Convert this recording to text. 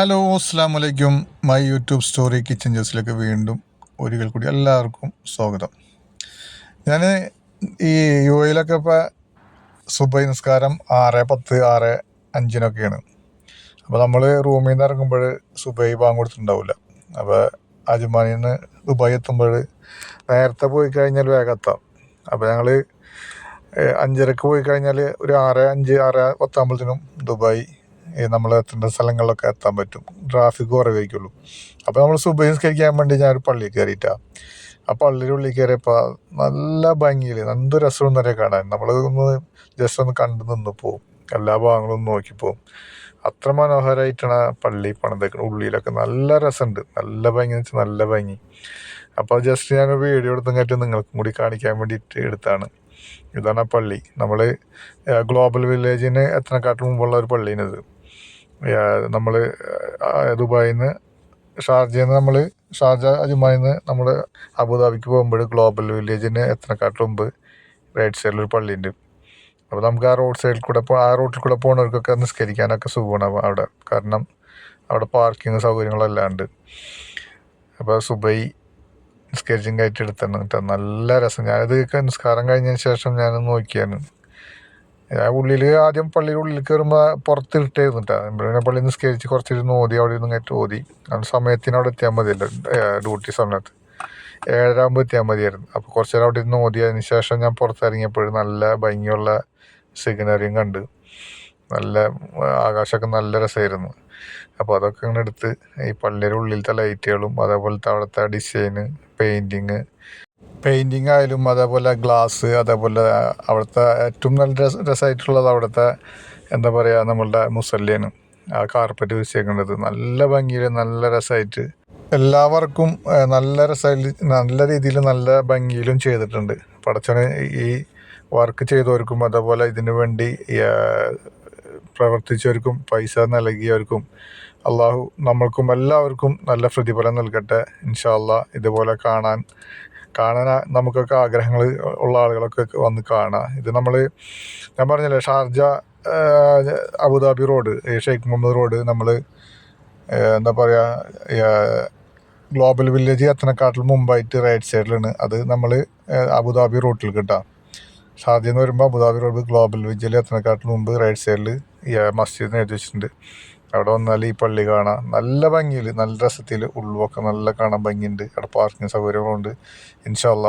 Hello അസ്സാം വലൈക്കും my YouTube story kitchen ജ്യൂസിലേക്ക് വീണ്ടും ഒരിക്കൽ കൂടി എല്ലാവർക്കും സ്വാഗതം. ഞാൻ ഈ യു എയിലൊക്കെ ഇപ്പോൾ സുബൈ നിസ്കാരം ആറ് പത്ത് ആറ് അഞ്ചിനൊക്കെയാണ്. അപ്പോൾ നമ്മൾ റൂമിൽ നിന്ന് ഇറങ്ങുമ്പോൾ സുബൈ ബാങ്ക് കൊടുത്തിട്ടുണ്ടാവില്ല അപ്പോൾ അജ്മാനിൽ നിന്ന് ദുബായ് എത്തുമ്പോൾ നേരത്തെ പോയി കഴിഞ്ഞാൽ വേഗം എത്താം. അപ്പോൾ ഞങ്ങൾ അഞ്ചരക്ക് പോയി കഴിഞ്ഞാൽ ഒരു ആറ് അഞ്ച് ആറ് പത്താകുമ്പോഴത്തേനും ദുബായ് നമ്മൾ എത്തേണ്ട സ്ഥലങ്ങളിലൊക്കെ എത്താൻ പറ്റും. ട്രാഫിക് കുറവായിരിക്കുള്ളൂ. അപ്പോൾ നമ്മൾ സുബഹിസ്കരിക്കാൻ വേണ്ടി ഞാൻ ഒരു പള്ളിയിൽ കയറിയിട്ടാണ് ആ പള്ളിയുടെ ഉള്ളിൽ കയറിയപ്പോൾ നല്ല ഭംഗിയിൽ എന്ത് രസവും വരെ കാണാൻ. നമ്മൾ ഒന്ന് ജസ്റ്റ് ഒന്ന് കണ്ടു നിന്ന് പോവും. എല്ലാ ഭാഗങ്ങളും നോക്കി പോവും. അത്ര മനോഹരമായിട്ടാണ് ആ പള്ളി പണിതേക്കുന്നത് ഉള്ളിലൊക്കെ നല്ല രസമുണ്ട്. നല്ല ഭംഗി എന്ന് വെച്ചാൽ നല്ല ഭംഗി. അപ്പോൾ ജസ്റ്റ് ഞാൻ വീഡിയോ എടുത്തും കയറ്റി നിങ്ങൾക്കും കൂടി കാണിക്കാൻ വേണ്ടിയിട്ട് എടുത്താണ്. ഇതാണ് ആ പള്ളി. നമ്മൾ ഗ്ലോബൽ വില്ലേജിന് എത്തനക്കാട്ടിന് മുമ്പുള്ള ഒരു പള്ളിയാണിത്. നമ്മൾ ദുബായിൽ നിന്ന് ഷാർജയിൽ നിന്ന് നമ്മൾ ഷാർജ അജുമായിൽ നിന്ന് നമ്മൾ അബുദാബിക്ക് പോകുമ്പോൾ ഗ്ലോബൽ വില്ലേജിന് എത്തനക്കാട്ടിന് മുമ്പ് റൈറ്റ് സൈഡിൽ ഒരു പള്ളി ഉണ്ട് അപ്പോൾ നമുക്ക് ആ റോഡ് സൈഡിൽ കൂടെ ആ റോഡിൽ കൂടെ പോകുന്നവർക്കൊക്കെ നിസ്കരിക്കാനൊക്കെ സുഖമാണ് അവിടെ. കാരണം അവിടെ പാർക്കിംഗ് സൗകര്യങ്ങളെല്ലാം ഉണ്ട്. അപ്പോൾ സുബൈ നിസ്കരിച്ചും കയറ്റി എടുത്തിട്ടുണ്ട് നല്ല രസം. ഞാനിത് നിസ്കാരം കഴിഞ്ഞതിന് ശേഷം ഞാൻ നോക്കിയാണ്. ഉള്ളിൽ ആദ്യം പള്ളിയുടെ ഉള്ളിൽ കയറുമ്പോൾ പുറത്ത് പിന്നെ കേട്ടോ പിന്നെ പള്ളി നിസ്കരിച്ച് കുറച്ചിരുന്ന് ഓതി അവിടെ ഇരുന്ന് കയറ്റി ഓതി. കാരണം സമയത്തിന് അവിടെ എത്തിയാൽ മതിയല്ലോ. ഡ്യൂട്ടി സമയത്ത്. ഏഴരാകുമ്പോൾ എത്തിയാൽ മതിയായിരുന്നു. അപ്പോൾ കുറച്ച് നേരം അവിടെ ഇരുന്ന് ഓതിയതിന് ശേഷം ഞാൻ പുറത്തിറങ്ങിയപ്പോൾ നല്ല ഭംഗിയുള്ള സിഗ്നറിയും കണ്ട്. നല്ല ആകാശമൊക്കെ നല്ല രസമായിരുന്നു. അപ്പോൾ അതൊക്കെ ഇങ്ങനെ എടുത്ത് ഈ പള്ളിയുടെ ഉള്ളിലത്തെ ലൈറ്റുകളും അതേപോലത്തെ അവിടുത്തെ ഡിസൈന് പെയിന്റിങ് പെയിന്റിങ് ആയാലും അതേപോലെ ഗ്ലാസ് അതേപോലെ അവിടുത്തെ ഏറ്റവും നല്ല രസ രസമായിട്ടുള്ളത് അവിടുത്തെ എന്താ പറയുക നമ്മളുടെ മുസല്ലിയാണ് ആ കാർപ്പറ്റ് വിരിച്ചേക്കുന്നത് നല്ല ഭംഗിയിൽ നല്ല രസമായിട്ട് എല്ലാവർക്കും നല്ല രസമായി നല്ല രീതിയിൽ നല്ല ഭംഗിയിലും ചെയ്തിട്ടുണ്ട്. പടച്ചന് ഈ വർക്ക് ചെയ്തവർക്കും അതേപോലെ ഇതിനു വേണ്ടി പ്രവർത്തിച്ചവർക്കും പൈസ നൽകിയവർക്കും അള്ളാഹു നമ്മൾക്കും എല്ലാവർക്കും നല്ല പ്രതിഫലം നൽകട്ടെ. ഇൻഷാല്ല ഇതുപോലെ കാണാൻ കാണാൻ നമുക്കൊക്കെ ആഗ്രഹങ്ങൾ ഉള്ള ആളുകളൊക്കെ വന്ന് കാണാം. ഇത് നമ്മൾ ഞാൻ പറഞ്ഞില്ലേ Sharjah Abu Dhabi road Sheikh Mohammed road നമ്മൾ എന്താ പറയുക ഗ്ലോബൽ വില്ലേജ് എത്തനക്കാട്ടിൽ മുമ്പായിട്ട് റൈറ്റ് സൈഡിലാണ്. അത് നമ്മൾ അബുദാബി റൂട്ടിൽ കിട്ടാം. ഷാർജ എന്ന് വരുമ്പോൾ അബുദാബി റോഡ് ഗ്ലോബൽ വില്ലേജിൽ എത്തനക്കാട്ടിൽ മുമ്പ് റൈറ്റ് സൈഡിൽ മസ്ജിദ് എഴുതി വെച്ചിട്ടുണ്ട്. അവിടെ വന്നാൽ ഈ പള്ളി കാണാം. നല്ല ഭംഗിയിൽ നല്ല രസത്തിൽ ഉള്ളുവൊക്കെ നല്ല കാണാൻ ഭംഗിയുണ്ട്. അവിടെ പാർക്കിങ് സൗകര്യങ്ങളുണ്ട്. ഇൻഷാല്ല